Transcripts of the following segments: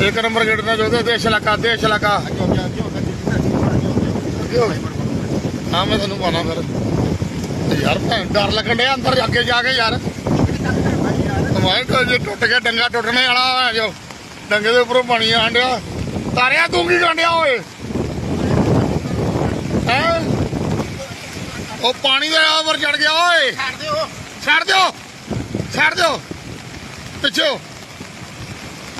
ਇੱਕ number gate ਦਾ ਜੋ ਦੇਸ਼ ਇਲਾਕਾ ਦੇਸ਼ ਇਲਾਕਾ ਹਾਂ ਮੈਂ ਤੁਹਾਨੂੰ ਪਾਣਾ ਫਿਰ। ਤੇ ਯਾਰ ਭੈਣ ਡਰ ਲੱਗਣ ਡਿਆ ਅੰਦਰ ਅੱਗੇ ਜਾ ਕੇ ਯਾਰ। ਮੈਂ ਕਿਹਾ ਜੇ ਟੁੱਟ ਕੇ ਡੰਗਾ ਟੁੱਟਣੇ ਵਾਲਾ ਹੈ ਜੋ। ਡੰਗੇ ਦੇ ਉੱਪਰੋਂ ਪਾਣੀ ਆਣ ਡਿਆ। ਤਾਰਿਆ ਤੂੰ ਕੀ ਕਰਨ ਡਿਆ ਓਏ? ਹੈ? ਉਹ ਪਾਣੀ ਦੇ ਉੱਪਰ ਚੜ ਗਿਆ ਓਏ। ਛੱਡ ਦਿਓ। ਛੱਡ ਦਿਓ। ਛੱਡ ਦਿਓ। ਪਿੱਛੇ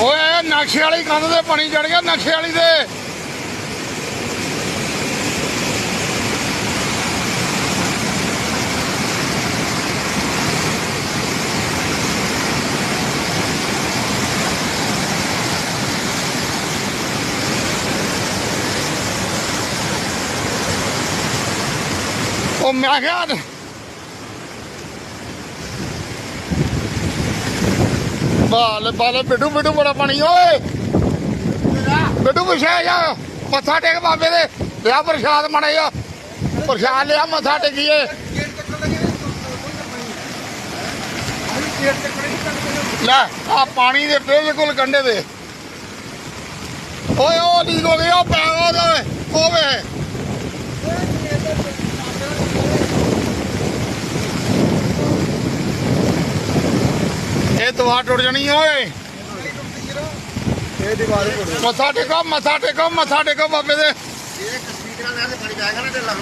ਓਏ ਨਕਸ਼ੇ ਵਾਲੀ ਕੰਧ ਤੇ ਪਾਣੀ ਚੜ ਗਿਆ ਨਕਸ਼ੇ ਵਾਲੀ ਤੇ। ਉਹ ਮੈਂ ਕਿਹਾ ਬਾਲ ਬਾਲ, ਬਿੱਡੂ ਬਿੱਡੂ ਬੜਾ ਪਾਣੀ, ਓਏ। ਬਿੱਡੂ, ਪਿਛੇ ਜਾ। ਮੱਥਾ ਟੇਕ ਬਾਬੇ ਦੇ। ਲਿਆ ਪ੍ਰਸ਼ਾਦ ਮਣੇ ਪ੍ਰਸ਼ਾਦ ਲਿਆ, ਮੱਥਾ ਟੇਕੀਏ। ਲੈ, ਆ ਪਾਣੀ ਦੇ ਬਿਲਕੁਲ ਕੰਢੇ ਦੇ ਓਏ, ਉਹ ਲੀਕ ਹੋ ਗਿਆ ਉਹ ਪੈ ਉਹਦੇ ਓਵੇ ਇਹ ਦਵਾ ਟੁੱਟ ਜਾਣੀ ਓਏ। ਇਹ ਦੀਵਾਰ ਕੋਲ ਮੱਥਾ ਟੇਕੋ ਮੱਥਾ ਟੇਕੋ ਮੱਥਾ ਟੇਕੋ ਬਾਬੇ ਦੇ। ਇਹ ਕਸਮੀਰਾਂ ਨਾਲ ਪਾਣੀ ਜਾਏਗਾ ਨਾ ਤੇ ਲੱਗ